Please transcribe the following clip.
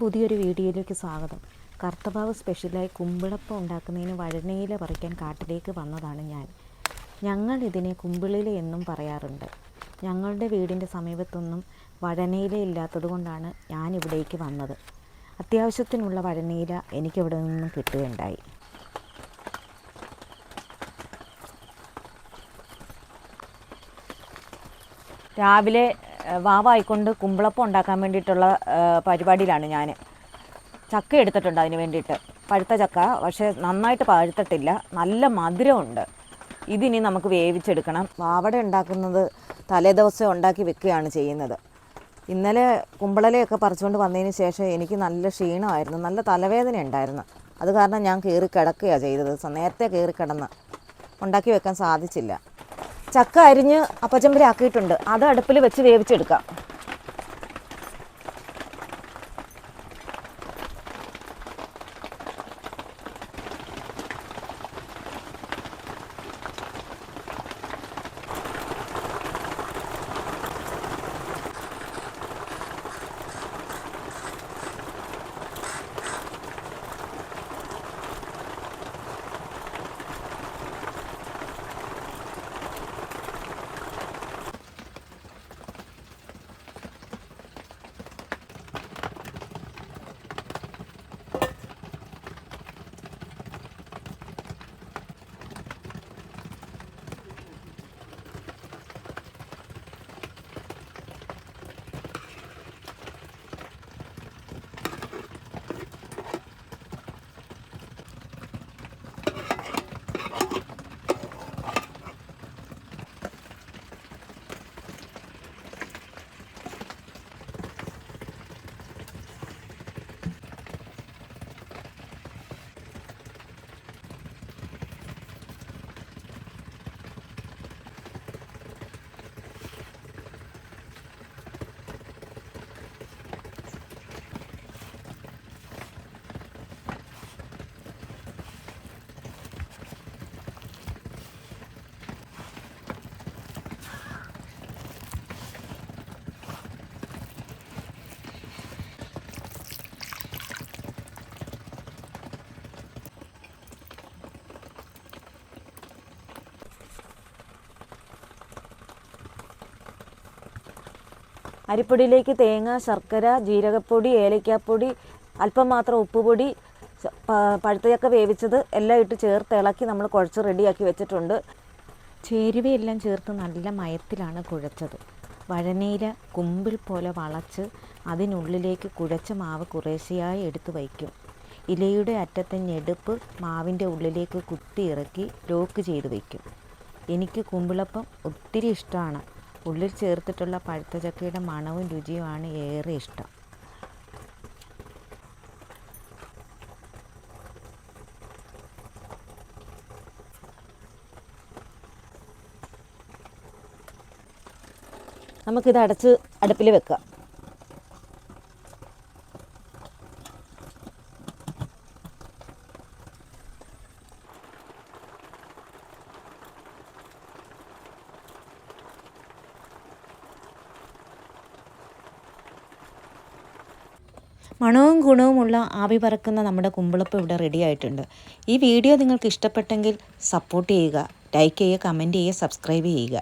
പുതിയൊരു വീഡിയോയിലേക്ക് സ്വാഗതം. കർത്തഭാവ് സ്പെഷ്യലായി കുമ്പിളപ്പം ഉണ്ടാക്കുന്നതിന് വഴനയില പറിക്കാൻ കാട്ടിലേക്ക് വന്നതാണ് ഞാൻ. ഞങ്ങൾ ഇതിനെ കുമ്പിളില എന്നും പറയാറുണ്ട്. ഞങ്ങളുടെ വീടിന്റെ സമീപത്തൊന്നും വഴനയില ഇല്ലാത്തത് കൊണ്ടാണ് ഞാൻ ഇവിടേക്ക് വന്നത്. അത്യാവശ്യത്തിനുള്ള വഴനയില എനിക്കിവിടെ നിന്നും കിട്ടുകയുണ്ടായി. രാവിലെ വാവായിക്കൊണ്ട് കുമ്പളപ്പം ഉണ്ടാക്കാൻ വേണ്ടിയിട്ടുള്ള പരിപാടിയിലാണ് ഞാൻ ചക്ക എടുത്തിട്ടുണ്ട് അതിന് വേണ്ടിയിട്ട്. പഴുത്ത ചക്ക പക്ഷേ നന്നായിട്ട് പഴുത്തിട്ടില്ല. നല്ല മധുരമുണ്ട്. ഇതിനി നമുക്ക് വേവിച്ചെടുക്കണം. വാവട ഉണ്ടാക്കുന്നത് തലേദിവസം ഉണ്ടാക്കി വെക്കുകയാണ് ചെയ്യുന്നത്. ഇന്നലെ കുമ്പളലയൊക്കെ പറിച്ചുകൊണ്ട് വന്നതിന് ശേഷം എനിക്ക് നല്ല ക്ഷീണമായിരുന്നു. നല്ല തലവേദന ഉണ്ടായിരുന്നു. അത് കാരണം ഞാൻ കയറി കിടക്കുകയാണ് ചെയ്തത്. നേരത്തെ കയറി കിടന്ന് ഉണ്ടാക്കി വെക്കാൻ സാധിച്ചില്ല. ചക്ക അരിഞ്ഞ് അപ്പച്ചമ്പരി ആക്കിയിട്ടുണ്ട്. അത് അടുപ്പിൽ വെച്ച് വേവിച്ചെടുക്കാം. അരിപ്പൊടിയിലേക്ക് തേങ്ങ ശർക്കര ജീരകപ്പൊടി ഏലക്കാപ്പൊടി അല്പം മാത്രം ഉപ്പുപൊടി പഴുത്തയൊക്കെ വേവിച്ചത് എല്ലാം ഇട്ട് ചേർത്ത് ഇളക്കി നമ്മൾ കുഴച്ച് റെഡിയാക്കി വെച്ചിട്ടുണ്ട്. ചേരുവയെല്ലാം ചേർത്ത് നല്ല മയത്തിലാണ് കുഴച്ചത്. വഴനീര കുമ്പിൾ പോലെ വളച്ച് അതിനുള്ളിലേക്ക് കുഴച്ച മാവ് കുറേശ്ശെയായി എടുത്ത് വയ്ക്കും. ഇലയുടെ അറ്റത്തെ ഞെടുപ്പ് മാവിന്റെ ഉള്ളിലേക്ക് കുത്തി ഇറക്കി ലോക്ക് ചെയ്ത് വയ്ക്കും. എനിക്ക് കുമ്പിളപ്പം ഒത്തിരി ഇഷ്ടമാണ്. ഉള്ളിൽ ചേർത്തിട്ടുള്ള പഴുത്ത ചക്കയുടെ മണവും രുചിയുമാണ് ഏറെ ഇഷ്ടം. നമുക്കിത് അടച്ച് അടുപ്പിൽ വെക്കാം. മണവും ഗുണവുമുള്ള ആവി പറക്കുന്ന നമ്മുടെ കുമ്പിളപ്പം ഇവിടെ റെഡി ആയിട്ടുണ്ട്. ഈ വീഡിയോ നിങ്ങൾക്ക് ഇഷ്ടപ്പെട്ടെങ്കിൽ സപ്പോർട്ട് ചെയ്യുക ലൈക്ക് ചെയ്യുക കമന്റ് ചെയ്യുക സബ്സ്ക്രൈബ് ചെയ്യുക.